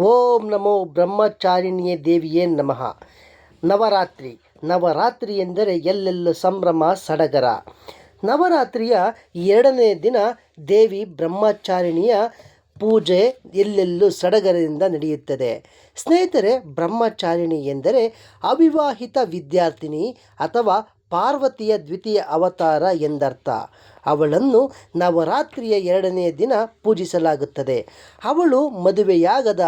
ಓಂ ನಮೋ ಬ್ರಹ್ಮಚಾರಿಣಿಯೇ ದೇವಿಯೇ ನಮಃ. ನವರಾತ್ರಿ. ನವರಾತ್ರಿ ಎಂದರೆ ಎಲ್ಲೆಲ್ಲೂ ಸಂಭ್ರಮ, ಸಡಗರ. ನವರಾತ್ರಿಯ ಎರಡನೇ ದಿನ ದೇವಿ ಬ್ರಹ್ಮಚಾರಿಣಿಯ ಪೂಜೆ ಎಲ್ಲೆಲ್ಲೂ ಸಡಗರದಿಂದ ನಡೆಯುತ್ತದೆ. ಸ್ನೇಹಿತರೆ, ಬ್ರಹ್ಮಚಾರಿಣಿ ಎಂದರೆ ಅವಿವಾಹಿತ ವಿದ್ಯಾರ್ಥಿನಿ ಅಥವಾ ಪಾರ್ವತಿಯ ದ್ವಿತೀಯ ಅವತಾರ ಎಂದರ್ಥ. ಅವಳನ್ನು ನವರಾತ್ರಿಯ ಎರಡನೆಯ ದಿನ ಪೂಜಿಸಲಾಗುತ್ತದೆ. ಅವಳು ಮದುವೆಯಾಗದ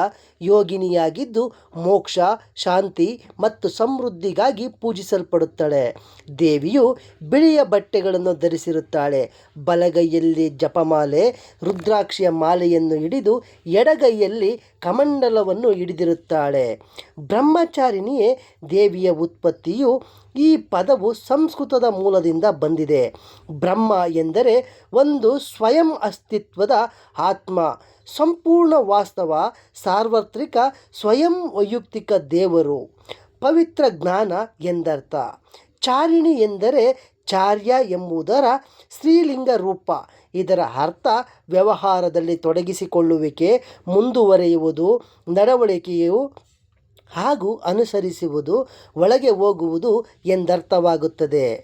ಯೋಗಿನಿಯಾಗಿದ್ದು ಮೋಕ್ಷ, ಶಾಂತಿ ಮತ್ತು ಸಮೃದ್ಧಿಗಾಗಿ ಪೂಜಿಸಲ್ಪಡುತ್ತಾಳೆ. ದೇವಿಯು ಬಿಳಿಯ ಬಟ್ಟೆಗಳನ್ನು ಧರಿಸಿರುತ್ತಾಳೆ. ಬಲಗೈಯಲ್ಲಿ ಜಪಮಾಲೆ, ರುದ್ರಾಕ್ಷಿಯ ಮಾಲೆಯನ್ನು ಹಿಡಿದು ಎಡಗೈಯಲ್ಲಿ ಕಮಂಡಲವನ್ನು ಹಿಡಿದಿರುತ್ತಾಳೆ. ಬ್ರಹ್ಮಚಾರಿಣಿಯೇ, ದೇವಿಯ ಉತ್ಪತ್ತಿಯು ಈ ಪದವು ಸಂಸ್ಕೃತದ ಮೂಲದಿಂದ ಬಂದಿದೆ. ಬ್ರಹ್ಮ ಎಂದರೆ ಒಂದು ಸ್ವಯಂ ಅಸ್ತಿತ್ವದ ಆತ್ಮ. ಸಂಪೂರ್ಣ ವಾಸ್ತವ, ಸಾರ್ವತ್ರಿಕ, ಸ್ವಯಂ ವೈಯಕ್ತಿಕ ದೇವರು. ಪವಿತ್ರ ಜ್ಞಾನ ಎಂದರ್ಥ. ಚಾರಿಣಿ ಎಂದರೆ ಚಾರ್ಯ ಎಂಬುದರ ಸ್ತ್ರೀಲಿಂಗ ರೂಪ. ಇದರ ಅರ್ಥ ವ್ಯವಹಾರದಲ್ಲಿ ತೊಡಗಿಸಿಕೊಳ್ಳುವಿಕೆ, ಮುಂದುವರೆಯುವುದು, ನಡವಳಿಕೆಯು ಹಾಗೂ ಅನುಸರಿಸುವುದು, ಒಳಗೆ ಹೋಗುವುದು ಎಂದರ್ಥವಾಗುತ್ತದೆ.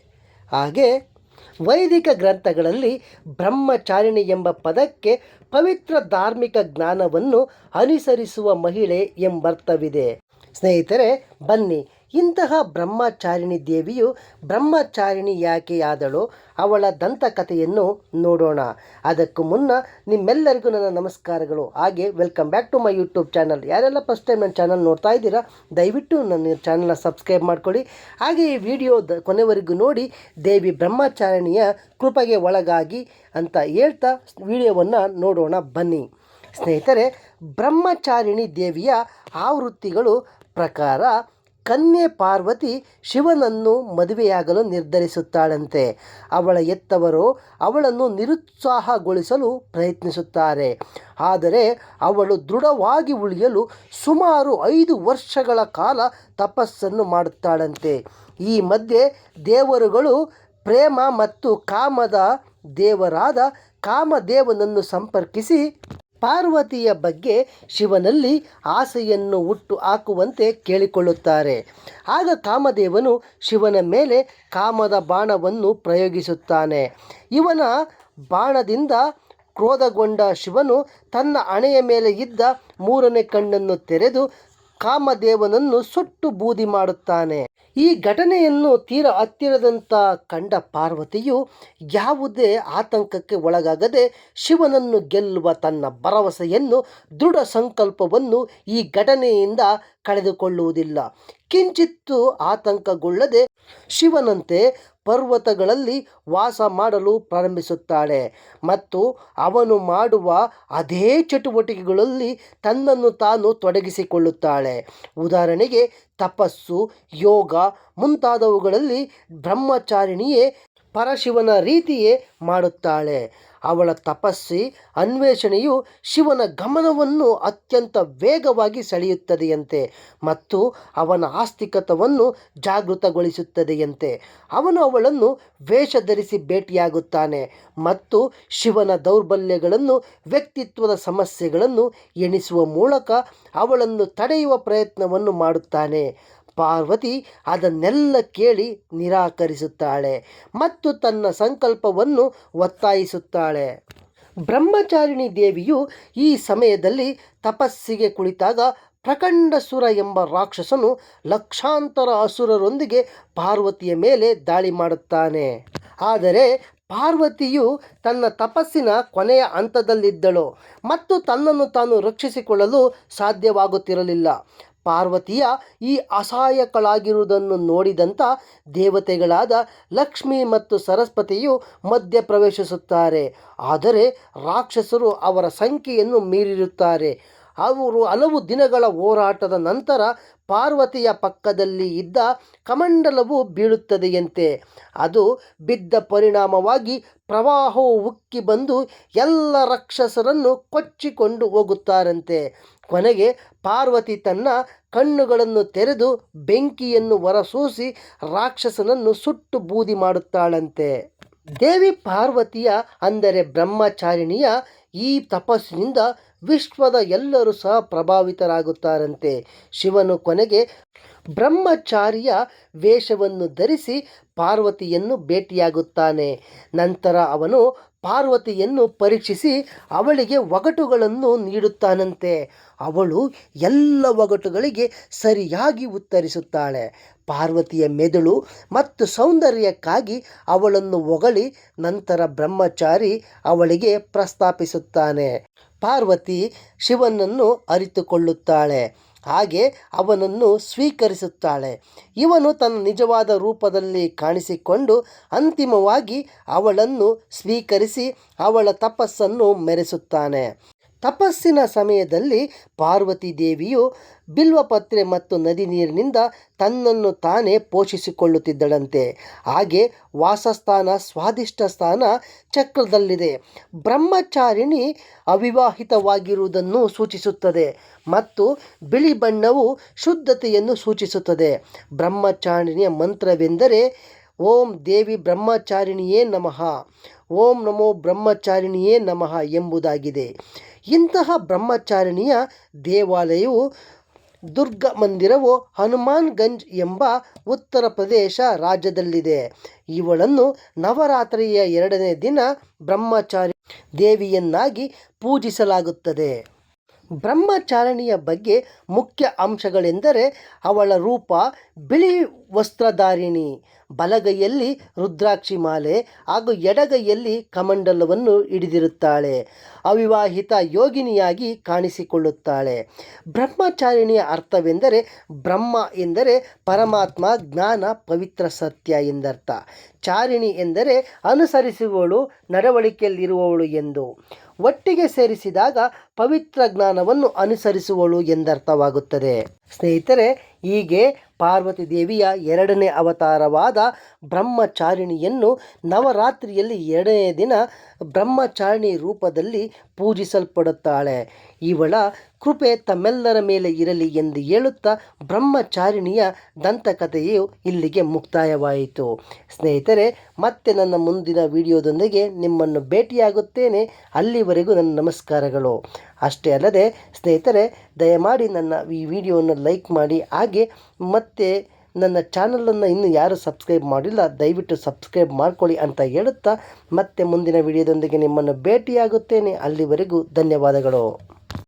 ಹಾಗೆ ವೈದಿಕ ಗ್ರಂಥಗಳಲ್ಲಿ ಬ್ರಹ್ಮಚಾರಿಣಿ ಎಂಬ ಪದಕ್ಕೆ ಪವಿತ್ರ ಧಾರ್ಮಿಕ ಜ್ಞಾನವನ್ನು ಅನುಸರಿಸುವ ಮಹಿಳೆ ಎಂಬರ್ಥವಿದೆ. ಸ್ನೇಹಿತರೆ ಬನ್ನಿ ಇಂತಹ ಬ್ರಹ್ಮಚಾರಿಣಿ ದೇವಿಯು ಬ್ರಹ್ಮಚಾರಿಣಿ ಯಾಕೆಯಾದಳು ಅವಳ ದಂತಕಥೆಯನ್ನು ನೋಡೋಣ. ಅದಕ್ಕೂ ಮುನ್ನ ನಿಮ್ಮೆಲ್ಲರಿಗೂ ನನ್ನ ನಮಸ್ಕಾರಗಳು. ಹಾಗೆ welcome back to my YouTube channel ಯಾರೆಲ್ಲ ಫಸ್ಟ್ ಟೈಮ್ ನನ್ನ ಚಾನಲ್ ನೋಡ್ತಾ ಇದ್ದೀರಾ, ದಯವಿಟ್ಟು ನನ್ನ ಚಾನಲ್ನ ಸಬ್ಸ್ಕ್ರೈಬ್ ಮಾಡ್ಕೊಳ್ಳಿ. ಹಾಗೆ ಈ ವಿಡಿಯೋ ಕೊನೆವರೆಗೂ ನೋಡಿ, ದೇವಿ ಬ್ರಹ್ಮಚಾರಿಣಿಯ ಕೃಪೆಗೆ ಒಳಗಾಗಿ ಅಂತ ಹೇಳ್ತಾ ವಿಡಿಯೋವನ್ನು ನೋಡೋಣ ಬನ್ನಿ. ಸ್ನೇಹಿತರೆ, ಬ್ರಹ್ಮಚಾರಿಣಿ ದೇವಿಯ ಆವೃತ್ತಿಗಳು ಪ್ರಕಾರ ಕನ್ಯೆ ಪಾರ್ವತಿ ಶಿವನನ್ನು ಮದುವೆಯಾಗಲು ನಿರ್ಧರಿಸುತ್ತಾಳಂತೆ. ಅವಳ ಎತ್ತವರು ಅವಳನ್ನು ನಿರುತ್ಸಾಹಗೊಳಿಸಲು ಪ್ರಯತ್ನಿಸುತ್ತಾರೆ. ಆದರೆ ಅವಳು ದೃಢವಾಗಿ ಉಳಿಯಲು ಸುಮಾರು ಐದು ವರ್ಷಗಳ ಕಾಲ ತಪಸ್ಸನ್ನು ಮಾಡುತ್ತಾಳಂತೆ. ಈ ಮಧ್ಯೆ ದೇವರುಗಳು ಪ್ರೇಮ ಮತ್ತು ಕಾಮದ ದೇವರಾದ ಕಾಮದೇವನನ್ನು ಸಂಪರ್ಕಿಸಿ ಪಾರ್ವತಿಯ ಬಗ್ಗೆ ಶಿವನಲ್ಲಿ ಆಸೆಯನ್ನು ಹುಟ್ಟು ಹಾಕುವಂತೆ ಕೇಳಿಕೊಳ್ಳುತ್ತಾರೆ. ಆಗ ಕಾಮದೇವನು ಶಿವನ ಮೇಲೆ ಕಾಮದ ಬಾಣವನ್ನು ಪ್ರಯೋಗಿಸುತ್ತಾನೆ. ಇವನ ಬಾಣದಿಂದ ಕ್ರೋಧಗೊಂಡ ಶಿವನು ತನ್ನ ಹಣೆಯ ಮೇಲೆ ಇದ್ದ ಮೂರನೇ ಕಣ್ಣನ್ನು ತೆರೆದು ಕಾಮದೇವನನ್ನು ಸುಟ್ಟು ಬೂದಿ ಮಾಡುತ್ತಾನೆ. ಈ ಘಟನೆಯನ್ನು ತೀರ ಹತ್ತಿರದಂತ ಕಂಡ ಪಾರ್ವತಿಯು ಯಾವುದೇ ಆತಂಕಕ್ಕೆ ಒಳಗಾಗದೆ ಶಿವನನ್ನು ಗೆಲ್ಲುವ ತನ್ನ ಭರವಸೆಯನ್ನು ದೃಢ ಸಂಕಲ್ಪವನ್ನು ಈ ಘಟನೆಯಿಂದ ಕಳೆದುಕೊಳ್ಳುವುದಿಲ್ಲ. ಕಿಂಚಿತ್ತು ಆತಂಕಗೊಳ್ಳದೆ ಶಿವನಂತೆ ಪರ್ವತಗಳಲ್ಲಿ ವಾಸ ಮಾಡಲು ಪ್ರಾರಂಭಿಸುತ್ತಾಳೆ ಮತ್ತು ಅವನು ಮಾಡುವ ಅದೇ ಚಟುವಟಿಕೆಗಳಲ್ಲಿ ತನ್ನನ್ನು ತಾನು ತೊಡಗಿಸಿಕೊಳ್ಳುತ್ತಾಳೆ. ಉದಾಹರಣೆಗೆ, ತಪಸ್ಸು, ಯೋಗ ಮುಂತಾದವುಗಳಲ್ಲಿ ಬ್ರಹ್ಮಚಾರಿಣಿಯೇ ಪರಶಿವನ ರೀತಿಯೇ ಮಾಡುತ್ತಾಳೆ. ಅವಳ ತಪಸ್ಸಿ ಅನ್ವೇಷಣೆಯು ಶಿವನ ಗಮನವನ್ನು ಅತ್ಯಂತ ವೇಗವಾಗಿ ಸೆಳೆಯುತ್ತದೆಯಂತೆ ಮತ್ತು ಅವನ ಆಸ್ತಿಕತವನ್ನು ಜಾಗೃತಗೊಳಿಸುತ್ತದೆಯಂತೆ. ಅವನು ಅವಳನ್ನು ವೇಷ ಧರಿಸಿ ಭೇಟಿಯಾಗುತ್ತಾನೆ ಮತ್ತು ಶಿವನ ದೌರ್ಬಲ್ಯಗಳನ್ನು, ವ್ಯಕ್ತಿತ್ವದ ಸಮಸ್ಯೆಗಳನ್ನು ಎಣಿಸುವ ಮೂಲಕ ಅವಳನ್ನು ತಡೆಯುವ ಪ್ರಯತ್ನವನ್ನು ಮಾಡುತ್ತಾನೆ. ಪಾರ್ವತಿ ಅದನ್ನೆಲ್ಲ ಕೇಳಿ ನಿರಾಕರಿಸುತ್ತಾಳೆ ಮತ್ತು ತನ್ನ ಸಂಕಲ್ಪವನ್ನು ಒತ್ತಾಯಿಸುತ್ತಾಳೆ. ಬ್ರಹ್ಮಚಾರಿಣಿ ದೇವಿಯು ಈ ಸಮಯದಲ್ಲಿ ತಪಸ್ಸಿಗೆ ಕುಳಿತಾಗ ಪ್ರಖಂಡಸುರ ಎಂಬ ರಾಕ್ಷಸನು ಲಕ್ಷಾಂತರ ಅಸುರರೊಂದಿಗೆ ಪಾರ್ವತಿಯ ಮೇಲೆ ದಾಳಿ ಮಾಡುತ್ತಾನೆ. ಆದರೆ ಪಾರ್ವತಿಯು ತನ್ನ ತಪಸ್ಸಿನ ಕೊನೆಯ ಹಂತದಲ್ಲಿದ್ದಳು ಮತ್ತು ತನ್ನನ್ನು ತಾನು ರಕ್ಷಿಸಿಕೊಳ್ಳಲು ಸಾಧ್ಯವಾಗುತ್ತಿರಲಿಲ್ಲ. ಪಾರ್ವತಿಯ ಈ ಅಸಹಾಯಕಳಾಗಿರುವುದನ್ನು ನೋಡಿದಂಥ ದೇವತೆಗಳಾದ ಲಕ್ಷ್ಮಿ ಮತ್ತು ಸರಸ್ವತಿಯು ಮಧ್ಯ ಪ್ರವೇಶಿಸುತ್ತಾರೆ ಆದರೆ ರಾಕ್ಷಸರು ಅವರ ಸಂಖ್ಯೆಯನ್ನು ಮೀರಿರುತ್ತಾರೆ. ಅವರು ಹಲವು ದಿನಗಳ ಹೋರಾಟದ ನಂತರ ಪಾರ್ವತಿಯ ಪಕ್ಕದಲ್ಲಿ ಇದ್ದ ಕಮಂಡಲವು ಬೀಳುತ್ತದೆಯಂತೆ. ಅದು ಬಿದ್ದ ಪರಿಣಾಮವಾಗಿ ಪ್ರವಾಹವು ಉಕ್ಕಿ ಬಂದು ಎಲ್ಲ ರಾಕ್ಷಸರನ್ನು ಕೊಚ್ಚಿಕೊಂಡು ಹೋಗುತ್ತಾರಂತೆ. ಕೊನೆಗೆ ಪಾರ್ವತಿ ತನ್ನ ಕಣ್ಣುಗಳನ್ನು ತೆರೆದು ಬೆಂಕಿಯನ್ನು ಹೊರಸೂಸಿ ರಾಕ್ಷಸನನ್ನು ಸುಟ್ಟು ಬೂದಿ ಮಾಡುತ್ತಾಳಂತೆ. ದೇವಿ ಪಾರ್ವತಿಯ ಅಂದರೆ ಬ್ರಹ್ಮಚಾರಿಣಿಯ ಈ ತಪಸ್ಸಿನಿಂದ ವಿಶ್ವದ ಎಲ್ಲರೂ ಸಹ ಪ್ರಭಾವಿತರಾಗುತ್ತಾರಂತೆ. ಶಿವನು ಕೊನೆಗೆ ಬ್ರಹ್ಮಚಾರಿಯ ವೇಷವನ್ನು ಧರಿಸಿ ಪಾರ್ವತಿಯನ್ನು ಭೇಟಿಯಾಗುತ್ತಾನೆ. ನಂತರ ಅವನು ಪಾರ್ವತಿಯನ್ನು ಪರೀಕ್ಷಿಸಿ ಅವಳಿಗೆ ಒಗಟುಗಳನ್ನು ನೀಡುತ್ತಾನಂತೆ. ಅವಳು ಎಲ್ಲ ಒಗಟುಗಳಿಗೆ ಸರಿಯಾಗಿ ಉತ್ತರಿಸುತ್ತಾಳೆ. ಪಾರ್ವತಿಯ ಮೆದುಳು ಮತ್ತು ಸೌಂದರ್ಯಕ್ಕಾಗಿ ಅವಳನ್ನು ಒಗಳಿ ನಂತರ ಬ್ರಹ್ಮಚಾರಿ ಅವಳಿಗೆ ಪ್ರಸ್ತಾಪಿಸುತ್ತಾನೆ. ಪಾರ್ವತಿ ಶಿವನನ್ನು ಅರಿತುಕೊಳ್ಳುತ್ತಾಳೆ. ಹಾಗೆ ಅವನನ್ನು ಸ್ವೀಕರಿಸುತ್ತಾಳೆ. ಇವನು ತನ್ನ ನಿಜವಾದ ರೂಪದಲ್ಲಿ ಕಾಣಿಸಿಕೊಂಡು ಅಂತಿಮವಾಗಿ ಅವಳನ್ನು ಸ್ವೀಕರಿಸಿ ಅವಳ ತಪಸ್ಸನ್ನು ಮೆರೆಸುತ್ತಾನೆ. ತಪಸ್ಸಿನ ಸಮಯದಲ್ಲಿ ಪಾರ್ವತಿ ದೇವಿಯು ಬಿಲ್ವಪತ್ರೆ ಮತ್ತು ನದಿ ನೀರಿನಿಂದ ತನ್ನನ್ನು ತಾನೇ ಪೋಷಿಸಿಕೊಳ್ಳುತ್ತಿದ್ದಳಂತೆ. ಹಾಗೆ ವಾಸಸ್ಥಾನ, ಸ್ವಾದಿಷ್ಟ ಸ್ಥಾನ ಚಕ್ರದಲ್ಲಿದೆ. ಬ್ರಹ್ಮಚಾರಿಣಿ ಅವಿವಾಹಿತವಾಗಿರುವುದನ್ನು ಸೂಚಿಸುತ್ತದೆ ಮತ್ತು ಬಿಳಿ ಬಣ್ಣವು ಶುದ್ಧತೆಯನ್ನು ಸೂಚಿಸುತ್ತದೆ. ಬ್ರಹ್ಮಚಾರಿಣಿಯ ಮಂತ್ರವೆಂದರೆ, ಓಂ ದೇವಿ ಬ್ರಹ್ಮಚಾರಿಣಿಯೇ ನಮಃ, ಓಂ ನಮೋ ಬ್ರಹ್ಮಚಾರಿಣಿಯೇ ನಮಃ ಎಂಬುದಾಗಿದೆ. ಇಂತಹ ಬ್ರಹ್ಮಚಾರಿಣಿಯ ದೇವಾಲಯವು ದುರ್ಗ ಮಂದಿರವು ಹನುಮಾನ್ಗಂಜ್ ಎಂಬ ಉತ್ತರ ಪ್ರದೇಶ ರಾಜ್ಯದಲ್ಲಿದೆ. ಇವಳನ್ನು ನವರಾತ್ರಿಯ ಎರಡನೇ ದಿನ ಬ್ರಹ್ಮಚಾರಿ ದೇವಿಯನ್ನಾಗಿ ಪೂಜಿಸಲಾಗುತ್ತದೆ. ಬ್ರಹ್ಮಚಾರಿಣಿಯ ಬಗ್ಗೆ ಮುಖ್ಯ ಅಂಶಗಳೆಂದರೆ ಅವಳ ರೂಪ ಬಿಳಿ ವಸ್ತ್ರಧಾರಿಣಿ, ಬಲಗೈಯಲ್ಲಿ ರುದ್ರಾಕ್ಷಿ ಮಾಲೆ ಹಾಗೂ ಎಡಗೈಯಲ್ಲಿ ಕಮಂಡಲವನ್ನು ಹಿಡಿದಿರುತ್ತಾಳೆ. ಅವಿವಾಹಿತ ಯೋಗಿನಿಯಾಗಿ ಕಾಣಿಸಿಕೊಳ್ಳುತ್ತಾಳೆ. ಬ್ರಹ್ಮಚಾರಿಣಿಯ ಅರ್ಥವೆಂದರೆ ಬ್ರಹ್ಮ ಎಂದರೆ ಪರಮಾತ್ಮ, ಜ್ಞಾನ, ಪವಿತ್ರ ಸತ್ಯ ಎಂದರ್ಥ. ಚಾರಿಣಿ ಎಂದರೆ ಅನುಸರಿಸುವವಳು ನಡವಳಿಕೆಯಲ್ಲಿರುವವಳು ಎಂದು. ಒಟ್ಟಿಗೆ ಸೇರಿಸಿದಾಗ ಪವಿತ್ರ ಜ್ಞಾನವನ್ನು ಅನುಸರಿಸುವಳು ಎಂದರ್ಥವಾಗುತ್ತದೆ. ಸ್ನೇಹಿತರೆ, ಹೀಗೆ ಪಾರ್ವತಿ ದೇವಿಯ ಎರಡನೇ ಅವತಾರವಾದ ಬ್ರಹ್ಮಚಾರಿಣಿಯನ್ನು ನವರಾತ್ರಿಯಲ್ಲಿ ಎರಡನೇ ದಿನ ಬ್ರಹ್ಮಚಾರಿಣಿ ರೂಪದಲ್ಲಿ ಪೂಜಿಸಲ್ಪಡುತ್ತಾಳೆ. ಇವಳ ಕೃಪೆ ತಮ್ಮೆಲ್ಲರ ಮೇಲೆ ಇರಲಿ ಎಂದು ಹೇಳುತ್ತಾ ಬ್ರಹ್ಮಚಾರಿಣಿಯ ದಂತಕಥೆಯು ಇಲ್ಲಿಗೆ ಮುಕ್ತಾಯವಾಯಿತು. ಸ್ನೇಹಿತರೆ, ಮತ್ತೆ ನನ್ನ ಮುಂದಿನ ವಿಡಿಯೋದೊಂದಿಗೆ ನಿಮ್ಮನ್ನು ಭೇಟಿಯಾಗುತ್ತೇನೆ. ಅಲ್ಲಿವರೆಗೂ ನನ್ನ ನಮಸ್ಕಾರಗಳು. ಅಷ್ಟೇ ಅಲ್ಲದೆ, ಸ್ನೇಹಿತರೆ, ದಯಮಾಡಿ ನನ್ನ ಈ ವಿಡಿಯೋವನ್ನು ಲೈಕ್ ಮಾಡಿ, ಹಾಗೆ ಮತ್ತೆ ನನ್ನ ಚಾನಲನ್ನು ಇನ್ನೂ ಯಾರು ಸಬ್ಸ್ಕ್ರೈಬ್ ಮಾಡಿಲ್ಲ, ದಯವಿಟ್ಟು ಸಬ್ಸ್ಕ್ರೈಬ್ ಮಾಡಿಕೊಳ್ಳಿ ಅಂತ ಹೇಳುತ್ತಾ ಮತ್ತೆ ಮುಂದಿನ ವಿಡಿಯೋದೊಂದಿಗೆ ನಿಮ್ಮನ್ನು ಭೇಟಿಯಾಗುತ್ತೇನೆ. ಅಲ್ಲಿವರೆಗೂ ಧನ್ಯವಾದಗಳು.